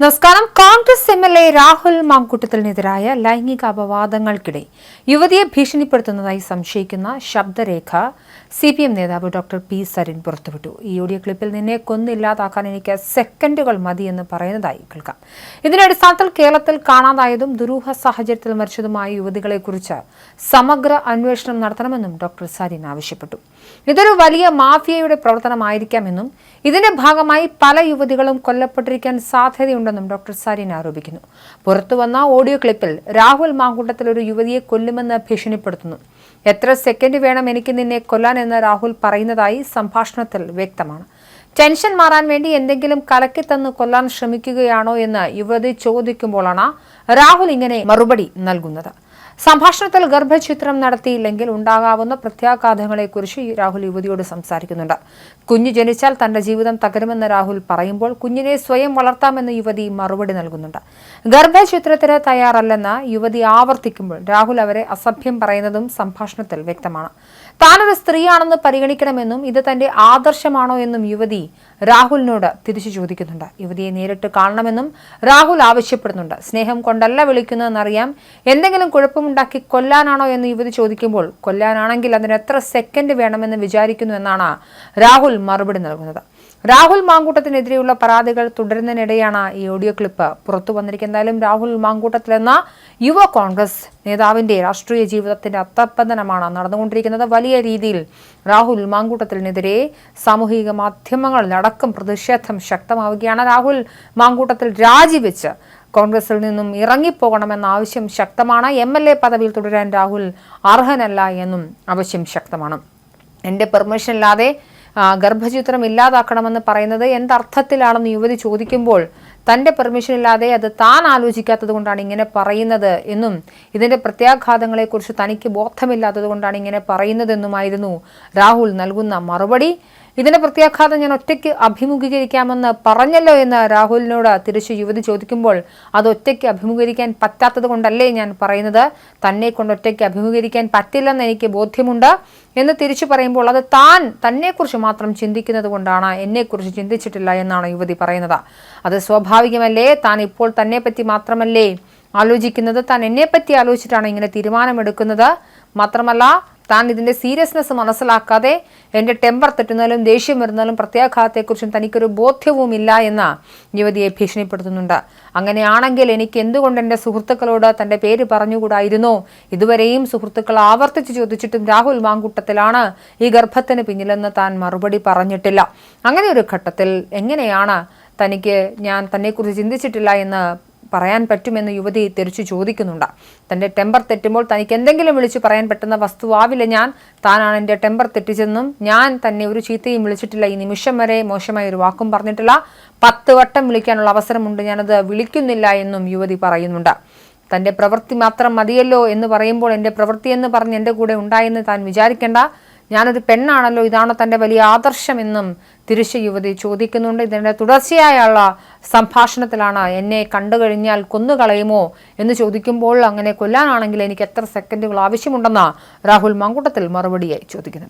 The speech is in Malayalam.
നമസ്കാരം Congress M L A Rahul മാങ്കുട്ടത്തിനെതിരായ ലൈംഗിക അപവാദങ്ങൾക്കിടെ യുവതിയെ ഭീഷണിപ്പെടുത്തുന്നതായി സംശയിക്കുന്ന ശബ്ദരേഖ സി പി എം നേതാവ് ഡോക്ടർ പി സരിൻ പുറത്തുവിട്ടു. ഈ ഓഡിയോ ക്ലിപ്പിൽ നിന്നെ കൊന്നില്ലാതാക്കാൻ എനിക്ക് സെക്കൻഡുകൾ മതിയെന്ന് പറയുന്നതായി കേൾക്കാം. ഇതിന്റെ അടിസ്ഥാനത്തിൽ കേരളത്തിൽ കാണാതായതും ദുരൂഹ സാഹചര്യത്തിൽ മരിച്ചതുമായ യുവതികളെക്കുറിച്ച് സമഗ്ര അന്വേഷണം നടത്തണമെന്നും ഡോക്ടർ സരിൻ ആവശ്യപ്പെട്ടു. ഇതൊരു വലിയ മാഫിയയുടെ പ്രവർത്തനമായിരിക്കാമെന്നും ഇതിന്റെ ഭാഗമായി പല യുവതികളും കൊല്ലപ്പെട്ടിരിക്കാൻ സാധ്യതയുണ്ടെന്നും ഡോക്ടർ സരീൻ ആരോപിക്കുന്നു. പുറത്തുവന്ന ഓഡിയോ ക്ലിപ്പിൽ രാഹുൽ മാങ്കുണ്ടത്തിൽ ഒരു യുവതിയെ കൊല്ലുമെന്ന് ഭീഷണിപ്പെടുത്തുന്നു. എത്ര സെക്കൻഡ് വേണം എനിക്ക് നിന്നെ കൊല്ലാൻ എന്ന് രാഹുൽ പറയുന്നതായി സംഭാഷണത്തിൽ വ്യക്തമാണ്. ടെൻഷൻ മാറാൻ വേണ്ടി എന്തെങ്കിലും കലക്കി തന്ന് കൊല്ലാൻ ശ്രമിക്കുകയാണോ എന്ന് യുവതി ചോദിക്കുമ്പോഴാണ് രാഹുൽ ഇങ്ങനെ മറുപടി നൽകുന്നത്. സംഭാഷണത്തിൽ ഗർഭചിത്രം നടത്തിയില്ലെങ്കിൽ ഉണ്ടാകാവുന്ന പ്രത്യാഘാതങ്ങളെക്കുറിച്ച് രാഹുൽ യുവതിയോട് സംസാരിക്കുന്നുണ്ട്. കുഞ്ഞ് ജനിച്ചാൽ തന്റെ ജീവിതം തകരുമെന്ന് രാഹുൽ പറയുമ്പോൾ കുഞ്ഞിനെ സ്വയം വളർത്താമെന്ന് യുവതി മറുപടി നൽകുന്നുണ്ട്. ഗർഭചിത്രത്തിന് തയ്യാറല്ലെന്ന് യുവതി ആവർത്തിക്കുമ്പോൾ രാഹുൽ അവരെ അസഭ്യം പറയുന്നതും സംഭാഷണത്തിൽ വ്യക്തമാണ്. താനൊരു സ്ത്രീയാണെന്ന് പരിഗണിക്കണമെന്നും ഇത് തന്റെ ആദർശമാണോ എന്നും യുവതി രാഹുലിനോട് തിരിച്ചു ചോദിക്കുന്നുണ്ട്. യുവതിയെ നേരിട്ട് കാണണമെന്നും രാഹുൽ ആവശ്യപ്പെടുന്നുണ്ട്. സ്നേഹം കൊണ്ടല്ല വിളിക്കുന്നതെന്നറിയാം. എന്തെങ്കിലും കുഴപ്പമുണ്ടാക്കി കൊല്ലാനാണോ എന്ന് യുവതി ചോദിക്കുമ്പോൾ കൊല്ലാനാണെങ്കിൽ അതിന് എത്ര സെക്കൻഡ് വേണമെന്ന് വിചാരിക്കുന്നു എന്നാണ് രാഹുൽ മറുപടി നൽകുന്നത്. രാഹുൽ മാങ്കൂട്ടത്തിനെതിരെയുള്ള പരാതികൾ തുടരുന്നതിനിടെയാണ് ഈ ഓഡിയോ ക്ലിപ്പ് പുറത്തു വന്നിരിക്കുന്നത്. എന്തായാലും രാഹുൽ മാങ്കൂട്ടത്തിൽ എന്ന യുവ കോൺഗ്രസ് നേതാവിന്റെ രാഷ്ട്രീയ ജീവിതത്തിന്റെ അത്തപ്പതനമാണ് നടന്നുകൊണ്ടിരിക്കുന്നത്. വലിയ രീതിയിൽ രാഹുൽ മാങ്കൂട്ടത്തിനെതിരെ സാമൂഹിക മാധ്യമങ്ങളിലടക്കം പ്രതിഷേധം ശക്തമാവുകയാണ്. രാഹുൽ മാങ്കൂട്ടത്തിൽ രാജിവെച്ച് കോൺഗ്രസിൽ നിന്നും ഇറങ്ങിപ്പോകണമെന്ന ആവശ്യം ശക്തമാണ്. എം എൽ എ പദവിയിൽ തുടരാൻ രാഹുൽ അർഹനല്ല എന്നും ആവശ്യം ശക്തമാണ്. എന്റെ പെർമിഷൻ ഇല്ലാതെ ഗർഭചിത്രം ഇല്ലാതാക്കണമെന്ന് പറയുന്നത് എന്തർത്ഥത്തിലാണെന്ന് യുവതി ചോദിക്കുമ്പോൾ തന്റെ പെർമിഷൻ ഇല്ലാതെ അത് താൻ ആലോചിക്കാത്തത് കൊണ്ടാണ് ഇങ്ങനെ പറയുന്നത് എന്നും ഇതിന്റെ പ്രത്യാഘാതങ്ങളെക്കുറിച്ച് തനിക്ക് ബോധമില്ലാത്തത് കൊണ്ടാണ് ഇങ്ങനെ പറയുന്നതെന്നുമായിരുന്നു രാഹുൽ നൽകുന്ന മറുപടി. ഇതിന്റെ പ്രത്യാഘാതം ഞാൻ ഒറ്റയ്ക്ക് അഭിമുഖീകരിക്കാമെന്ന് പറഞ്ഞല്ലോ എന്ന് രാഹുലിനോട് തിരിച്ച് യുവതി ചോദിക്കുമ്പോൾ അത് ഒറ്റയ്ക്ക് അഭിമുഖീകരിക്കാൻ പറ്റാത്തത് കൊണ്ടല്ലേ ഞാൻ പറയുന്നത്? തന്നെ കൊണ്ട് ഒറ്റയ്ക്ക് അഭിമുഖീകരിക്കാൻ പറ്റില്ലെന്ന് എനിക്ക് ബോധ്യമുണ്ട് എന്ന് തിരിച്ചു പറയുമ്പോൾ അത് താൻ തന്നെക്കുറിച്ച് മാത്രം ചിന്തിക്കുന്നത് കൊണ്ടാണ് എന്നെക്കുറിച്ച് ചിന്തിച്ചിട്ടില്ല എന്നാണ് യുവതി പറയുന്നത്. അത് സ്വാഭാവികമല്ലേ? താൻ ഇപ്പോൾ തന്നെ പറ്റി മാത്രമല്ലേ ആലോചിക്കുന്നത്? താൻ എന്നെപ്പറ്റി ആലോചിച്ചിട്ടാണ് ഇങ്ങനെ തീരുമാനമെടുക്കുന്നത്? മാത്രമല്ല താൻ ഇതിന്റെ സീരിയസ്നെസ് മനസ്സിലാക്കാതെ എന്റെ ടെമ്പർ തെറ്റുന്നാലും ദേഷ്യം വരുന്നാലും പ്രത്യാഘാതത്തെക്കുറിച്ചും തനിക്കൊരു ബോധ്യവുമില്ല എന്ന യുവതിയെ ഭീഷണിപ്പെടുത്തുന്നുണ്ട്. അങ്ങനെയാണെങ്കിൽ എനിക്ക് എന്തുകൊണ്ട് എന്റെ സുഹൃത്തുക്കളോട് തന്റെ പേര് പറഞ്ഞുകൂടായിരുന്നോ? ഇതുവരെയും സുഹൃത്തുക്കൾ ആവർത്തിച്ച് ചോദിച്ചിട്ടും രാഹുൽ മാങ്കൂട്ടത്തിലാണ് ഈ ഗർഭത്തിന് പിന്നിലെന്ന് താൻ മറുപടി പറഞ്ഞിട്ടില്ല. അങ്ങനെ ഒരു ഘട്ടത്തിൽ എങ്ങനെയാണ് തനിക്ക് ഞാൻ തന്നെക്കുറിച്ച് ചിന്തിച്ചിട്ടില്ല എന്ന് പറയാൻ പറ്റുമെന്ന് യുവതി തിരിച്ചു ചോദിക്കുന്നുണ്ട്. തന്റെ ടെമ്പർ തെറ്റുമ്പോൾ തനിക്ക് എന്തെങ്കിലും വിളിച്ചു പറയാൻ പറ്റുന്ന വസ്തുവാവില്ല ഞാൻ. താനാണ് എന്റെ ടെമ്പർ തെറ്റിച്ചെന്നും ഞാൻ തന്നെ ഒരു ചീത്തയും വിളിച്ചിട്ടില്ല. ഈ നിമിഷം വരെ മോശമായ ഒരു വാക്കും പറഞ്ഞിട്ടില്ല. പത്ത് വട്ടം വിളിക്കാനുള്ള അവസരമുണ്ട്. ഞാനത് വിളിക്കുന്നില്ല എന്നും യുവതി പറയുന്നുണ്ട്. തന്റെ പ്രവൃത്തി മാത്രം മതിയല്ലോ എന്ന് പറയുമ്പോൾ എന്റെ പ്രവൃത്തി എന്ന് പറഞ്ഞ് എന്റെ കൂടെ ഉണ്ടായെന്ന് താൻ വിചാരിക്കേണ്ട. ഞാനൊരു പെണ്ണാണല്ലോ ഇതാണോ തന്റെ വലിയ ആദർശമെന്നും തിരിച്ച് യുവതി ചോദിക്കുന്നുണ്ട്. ഇതിന്റെ തുടർച്ചയായുള്ള സംഭാഷണത്തിലാണ് എന്നെ കണ്ടു കഴിഞ്ഞാൽ കൊന്നുകളയുമോ എന്ന് ചോദിക്കുമ്പോൾ അങ്ങനെ കൊല്ലാനാണെങ്കിൽ എനിക്ക് എത്ര സെക്കൻഡുകൾ ആവശ്യമുണ്ടെന്ന് രാഹുൽ മങ്കുട്ടത്തിൽ മറുപടിയായി ചോദിക്കുന്നു